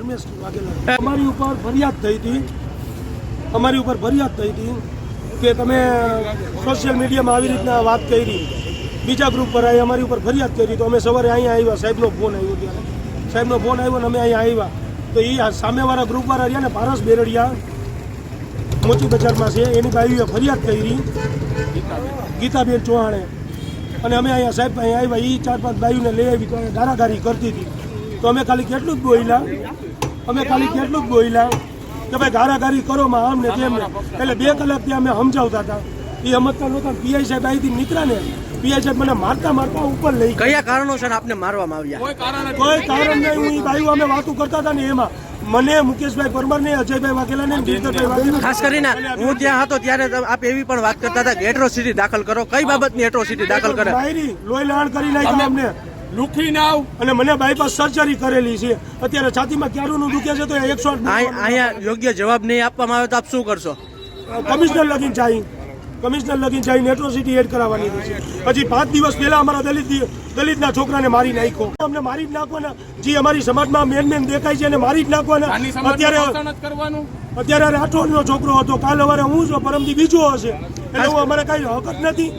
ધર્મેશ વાઘેલા અમારી ઉપર ફરિયાદ થઈ હતી, અમારી ઉપર ફરિયાદ થઈ હતી કે તમે સોશિયલ મીડિયામાં આવી રીતના વાત કરી. બીજા ગ્રુપ પર આવી અમારી ઉપર ફરિયાદ કરી. તો અમે સવારે અહીંયા આવ્યા, સાહેબનો ફોન આવ્યો ત્યારે. સાહેબનો ફોન આવ્યો ને અમે અહીંયા આવ્યા. તો એ સામેવાળા ગ્રુપવાળા રહ્યા ને, પારસ બેરડિયા મોચી બજારમાં છે, એની ભાઈઓએ ફરિયાદ કરી. ગીતાબેન ચૌહાણે. અને અમે અહીંયા સાહેબ અહીંયા આવ્યા એ ચાર પાંચ બાયુને લઈ આવી, તો અહીંયા ગારાગારી કરતી હતી. તો અમે ખાલી કેટલું જ બોલ્યા. અમે ખાલી કેટલું જ બોલ્યા કે ભાઈ ગારાગારી કરો માં આમ ને તેમ એટલે બે કલાક ત્યાં અમે સમજાવતા હતા. એ સમજતા નહોતા પીઆઈ સાહેબ અહીંથી નીકળ્યા ને પીઆઈ સાહેબ મને મારતા મારતા ઉપર લઈ ગયા. કયા કારણોસર આપને મારવામાં આવ્યા? કોઈ કારણ નહીં. હું એ અમે વાતો કરતા હતા ને એમાં. મને મુકેશભાઈ પરમાર ને અજયભાઈ વાઘેલા ને ગીરધરભાઈ ખાસ કરીને હું ત્યાં હતો ત્યારે આપ એવી પણ વાત કરતા હતા કે એટ્રોસિટી દાખલ કરો. કઈ બાબતની એટ્રોસિટી દાખલ કરે? લોહી લાણ કરી નાખી અમને લુખી નાવ. અને મને બાયપાસ સર્જરી કરેલી છે. અત્યારે છાતીમાં ક્યારનું દુખે છે તો એકસો અહીંયા યોગ્ય જવાબ નહીં આપવામાં આવે તો આપ શું કરશો? કમિશનર લગીન જાય કમિશનર લગીન જાય એટ્રોસિટી એડ કરાવવાની છે હજી પાંચ દિવસ પહેલા અમારા દલિત દલિતના છોકરાને મારી નાખ્યો. અમને મારી જ નાખવાના જે અમારી સમાજમાં મેન મેન દેખાય છે એને મારી જ નાખવાના અત્યારે કરવાનું? અત્યારે રાઠોડનો છોકરો હતો. કાલ સવારે હું છું પરમથી બીજો હશે. એટલે હું અમારે કઈ હકત નથી.